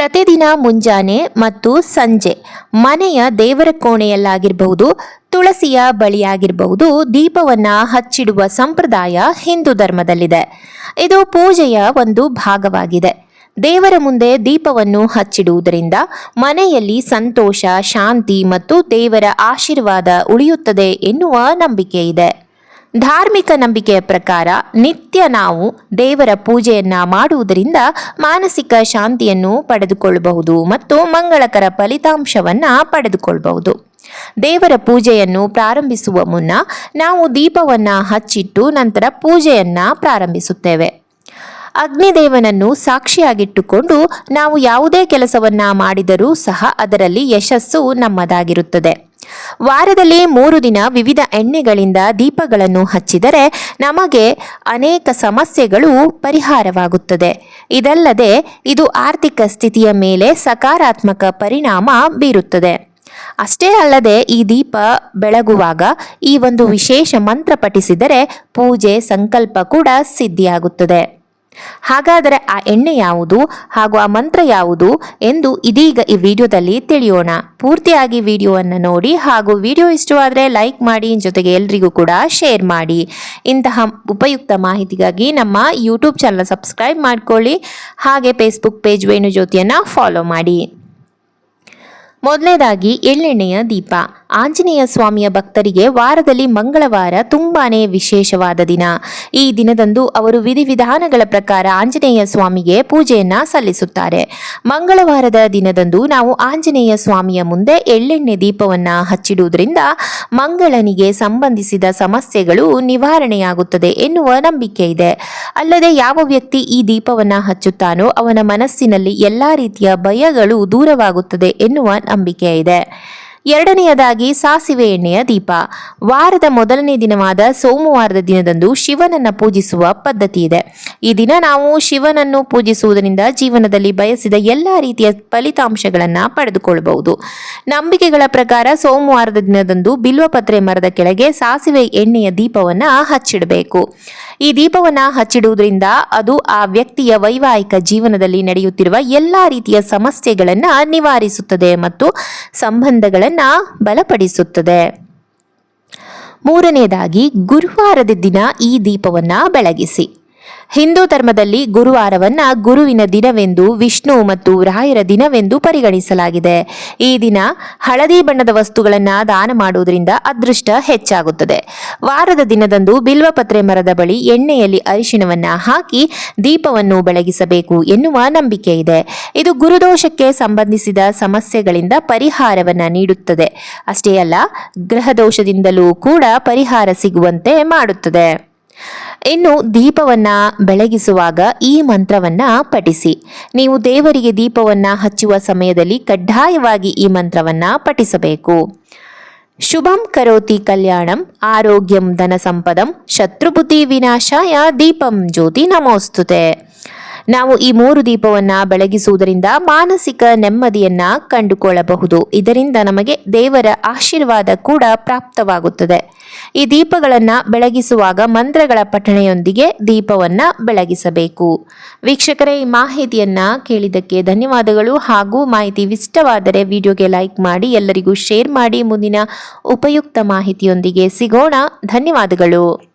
ಪ್ರತಿದಿನ ಮುಂಜಾನೆ ಮತ್ತು ಸಂಜೆ ಮನೆಯ ದೇವರ ಕೋಣೆಯಲ್ಲಾಗಿರಬಹುದು, ತುಳಸಿಯ ಬಳಿಯಾಗಿರಬಹುದು, ದೀಪವನ್ನ ಹಚ್ಚಿಡುವ ಸಂಪ್ರದಾಯ ಹಿಂದೂ ಧರ್ಮದಲ್ಲಿದೆ. ಇದು ಪೂಜೆಯ ಒಂದು ಭಾಗವಾಗಿದೆ. ದೇವರ ಮುಂದೆ ದೀಪವನ್ನು ಹಚ್ಚಿಡುವುದರಿಂದ ಮನೆಯಲ್ಲಿ ಸಂತೋಷ, ಶಾಂತಿ ಮತ್ತು ದೇವರ ಆಶೀರ್ವಾದ ಉಳಿಯುತ್ತದೆ ಎನ್ನುವ ನಂಬಿಕೆ ಇದೆ. ಧಾರ್ಮಿಕ ನಂಬಿಕೆಯ ಪ್ರಕಾರ ನಿತ್ಯ ನಾವು ದೇವರ ಪೂಜೆಯನ್ನ ಮಾಡುವುದರಿಂದ ಮಾನಸಿಕ ಶಾಂತಿಯನ್ನು ಪಡೆದುಕೊಳ್ಳಬಹುದು ಮತ್ತು ಮಂಗಳಕರ ಫಲಿತಾಂಶವನ್ನ ಪಡೆದುಕೊಳ್ಳಬಹುದು. ದೇವರ ಪೂಜೆಯನ್ನು ಪ್ರಾರಂಭಿಸುವ ಮುನ್ನ ನಾವು ದೀಪವನ್ನ ಹಚ್ಚಿಟ್ಟು ನಂತರ ಪೂಜೆಯನ್ನ ಪ್ರಾರಂಭಿಸುತ್ತೇವೆ. ಅಗ್ನಿದೇವನನ್ನು ಸಾಕ್ಷಿಯಾಗಿಟ್ಟುಕೊಂಡು ನಾವು ಯಾವುದೇ ಕೆಲಸವನ್ನ ಮಾಡಿದರೂ ಸಹ ಅದರಲ್ಲಿ ಯಶಸ್ಸು ನಮ್ಮದಾಗಿರುತ್ತದೆ. ವಾರದಲ್ಲಿ ಮೂರು ದಿನ ವಿವಿಧ ಎಣ್ಣೆಗಳಿಂದ ದೀಪಗಳನ್ನು ಹಚ್ಚಿದರೆ ನಮಗೆ ಅನೇಕ ಸಮಸ್ಯೆಗಳು ಪರಿಹಾರವಾಗುತ್ತದೆ. ಇದಲ್ಲದೆ ಇದು ಆರ್ಥಿಕ ಸ್ಥಿತಿಯ ಮೇಲೆ ಸಕಾರಾತ್ಮಕ ಪರಿಣಾಮ ಬೀರುತ್ತದೆ. ಅಷ್ಟೇ ಅಲ್ಲದೆ ಈ ದೀಪ ಬೆಳಗುವಾಗ ಈ ಒಂದು ವಿಶೇಷ ಮಂತ್ರ ಪಠಿಸಿದರೆ ಪೂಜೆ, ಸಂಕಲ್ಪ ಕೂಡ ಸಿದ್ಧಿಯಾಗುತ್ತದೆ. ಹಾಗಾದರೆ ಆ ಎಣ್ಣೆ ಯಾವುದು ಹಾಗೂ ಆ ಮಂತ್ರ ಯಾವುದು ಎಂದು ಇದೀಗ ಈ ವಿಡಿಯೋದಲ್ಲಿ ತಿಳಿಯೋಣ. ಪೂರ್ತಿಯಾಗಿ ವಿಡಿಯೋವನ್ನು ನೋಡಿ ಹಾಗೂ ವಿಡಿಯೋ ಇಷ್ಟವಾದರೆ ಲೈಕ್ ಮಾಡಿ, ಜೊತೆಗೆ ಎಲ್ರಿಗೂ ಕೂಡ ಶೇರ್ ಮಾಡಿ. ಇಂತಹ ಉಪಯುಕ್ತ ಮಾಹಿತಿಗಾಗಿ ನಮ್ಮ ಯೂಟ್ಯೂಬ್ ಚಾನಲ್ ಸಬ್ಸ್ಕ್ರೈಬ್ ಮಾಡಿಕೊಳ್ಳಿ. ಹಾಗೆ ಫೇಸ್ಬುಕ್ ಪೇಜ್ ವೇಣು ಜ್ಯೋತಿಯನ್ನು ಫಾಲೋ ಮಾಡಿ. ಮೊದಲನೇದಾಗಿ ಎಳ್ಳೆಣ್ಣೆಯ ದೀಪ. ಆಂಜನೇಯ ಸ್ವಾಮಿಯ ಭಕ್ತರಿಗೆ ವಾರದಲ್ಲಿ ಮಂಗಳವಾರ ತುಂಬಾನೇ ವಿಶೇಷವಾದ ದಿನ. ಈ ದಿನದಂದು ಅವರು ವಿಧಿವಿಧಾನಗಳ ಪ್ರಕಾರ ಆಂಜನೇಯ ಸ್ವಾಮಿಗೆ ಪೂಜೆಯನ್ನ ಸಲ್ಲಿಸುತ್ತಾರೆ. ಮಂಗಳವಾರದ ದಿನದಂದು ನಾವು ಆಂಜನೇಯ ಸ್ವಾಮಿಯ ಮುಂದೆ ಎಳ್ಳೆಣ್ಣೆ ದೀಪವನ್ನ ಹಚ್ಚಿಡುವುದರಿಂದ ಮಂಗಳನಿಗೆ ಸಂಬಂಧಿಸಿದ ಸಮಸ್ಯೆಗಳು ನಿವಾರಣೆಯಾಗುತ್ತದೆ ಎನ್ನುವ ನಂಬಿಕೆ ಇದೆ. ಅಲ್ಲದೆ ಯಾವ ವ್ಯಕ್ತಿ ಈ ದೀಪವನ್ನ ಹಚ್ಚುತ್ತಾನೋ ಅವನ ಮನಸ್ಸಿನಲ್ಲಿ ಎಲ್ಲಾ ರೀತಿಯ ಭಯಗಳು ದೂರವಾಗುತ್ತದೆ ಎನ್ನುವ ನಂಬಿಕೆ ಇದೆ. ಎರಡನೆಯದಾಗಿ ಸಾಸಿವೆ ಎಣ್ಣೆಯ ದೀಪ. ವಾರದ ಮೊದಲನೇ ದಿನವಾದ ಸೋಮವಾರದ ದಿನದಂದು ಶಿವನನ್ನ ಪೂಜಿಸುವ ಪದ್ಧತಿ ಇದೆ. ಈ ದಿನ ನಾವು ಶಿವನನ್ನು ಪೂಜಿಸುವುದರಿಂದ ಜೀವನದಲ್ಲಿ ಬಯಸಿದ ಎಲ್ಲ ರೀತಿಯ ಫಲಿತಾಂಶಗಳನ್ನು ಪಡೆದುಕೊಳ್ಳಬಹುದು. ನಂಬಿಕೆಗಳ ಪ್ರಕಾರ ಸೋಮವಾರದ ದಿನದಂದು ಬಿಲ್ವಪತ್ರೆ ಮರದ ಕೆಳಗೆ ಸಾಸಿವೆ ಎಣ್ಣೆಯ ದೀಪವನ್ನು ಹಚ್ಚಿಡಬೇಕು. ಈ ದೀಪವನ್ನು ಹಚ್ಚಿಡುವುದರಿಂದ ಅದು ಆ ವ್ಯಕ್ತಿಯ ವೈವಾಹಿಕ ಜೀವನದಲ್ಲಿ ನಡೆಯುತ್ತಿರುವ ಎಲ್ಲಾ ರೀತಿಯ ಸಮಸ್ಯೆಗಳನ್ನು ನಿವಾರಿಸುತ್ತದೆ ಮತ್ತು ಸಂಬಂಧಗಳನ್ನ ಬಲಪಡಿಸುತ್ತದೆ. ಮೂರನೆಯದಾಗಿ ಗುರುವಾರದ ದಿನ ಈ ದೀಪವನ್ನ ಬೆಳಗಿಸಿ. ಹಿಂದೂ ಧರ್ಮದಲ್ಲಿ ಗುರುವಾರವನ್ನ ಗುರುವಿನ ದಿನವೆಂದು, ವಿಷ್ಣು ಮತ್ತು ರಾಯರ ದಿನವೆಂದು ಪರಿಗಣಿಸಲಾಗಿದೆ. ಈ ದಿನ ಹಳದಿ ಬಣ್ಣದ ವಸ್ತುಗಳನ್ನು ದಾನ ಮಾಡುವುದರಿಂದ ಅದೃಷ್ಟ ಹೆಚ್ಚಾಗುತ್ತದೆ. ವಾರದ ದಿನದಂದು ಬಿಲ್ವಪತ್ರೆ ಮರದ ಬಳಿ ಎಣ್ಣೆಯಲ್ಲಿ ಅರಿಶಿಣವನ್ನ ಹಾಕಿ ದೀಪವನ್ನು ಬೆಳಗಿಸಬೇಕು ಎನ್ನುವ ನಂಬಿಕೆ ಇದೆ. ಇದು ಗುರುದೋಷಕ್ಕೆ ಸಂಬಂಧಿಸಿದ ಸಮಸ್ಯೆಗಳಿಂದ ಪರಿಹಾರವನ್ನ ನೀಡುತ್ತದೆ. ಅಷ್ಟೇ ಅಲ್ಲ ಗ್ರಹದೋಷದಿಂದಲೂ ಕೂಡ ಪರಿಹಾರ ಸಿಗುವಂತೆ ಮಾಡುತ್ತದೆ. ಇನ್ನು ದೀಪವನ್ನ ಬೆಳಗಿಸುವಾಗ ಈ ಮಂತ್ರವನ್ನ ಪಠಿಸಿ. ನೀವು ದೇವರಿಗೆ ದೀಪವನ್ನ ಹಚ್ಚುವ ಸಮಯದಲ್ಲಿ ಕಡ್ಡಾಯವಾಗಿ ಈ ಮಂತ್ರವನ್ನ ಪಠಿಸಬೇಕು. ಶುಭಂ ಕರೋತಿ ಕಲ್ಯಾಣಂ, ಆರೋಗ್ಯಂ ಧನ ಸಂಪದಂ ಶತ್ರುಬುದ್ಧಿ ವಿನಾಶಾಯ ದೀಪಂ ಜ್ಯೋತಿ ನಮೋಸ್ತುತೆ. ನಾವು ಈ ಮೂರು ದೀಪವನ್ನ ಬೆಳಗಿಸುವುದರಿಂದ ಮಾನಸಿಕ ನೆಮ್ಮದಿಯನ್ನ ಕಂಡುಕೊಳ್ಳಬಹುದು. ಇದರಿಂದ ನಮಗೆ ದೇವರ ಆಶೀರ್ವಾದ ಕೂಡ ಪ್ರಾಪ್ತವಾಗುತ್ತದೆ. ಈ ದೀಪಗಳನ್ನು ಬೆಳಗಿಸುವಾಗ ಮಂತ್ರಗಳ ಪಠಣೆಯೊಂದಿಗೆ ದೀಪವನ್ನ ಬೆಳಗಿಸಬೇಕು. ವೀಕ್ಷಕರೇ, ಈ ಮಾಹಿತಿಯನ್ನ ಕೇಳಿದ್ದಕ್ಕೆ ಧನ್ಯವಾದಗಳು ಹಾಗೂ ಮಾಹಿತಿ ಇಷ್ಟವಾದರೆ ವಿಡಿಯೋಗೆ ಲೈಕ್ ಮಾಡಿ, ಎಲ್ಲರಿಗೂ ಶೇರ್ ಮಾಡಿ, ಮುಂದಿನ ಉಪಯುಕ್ತ ಮಾಹಿತಿಯೊಂದಿಗೆ ಸಿಗೋಣ. ಧನ್ಯವಾದಗಳು.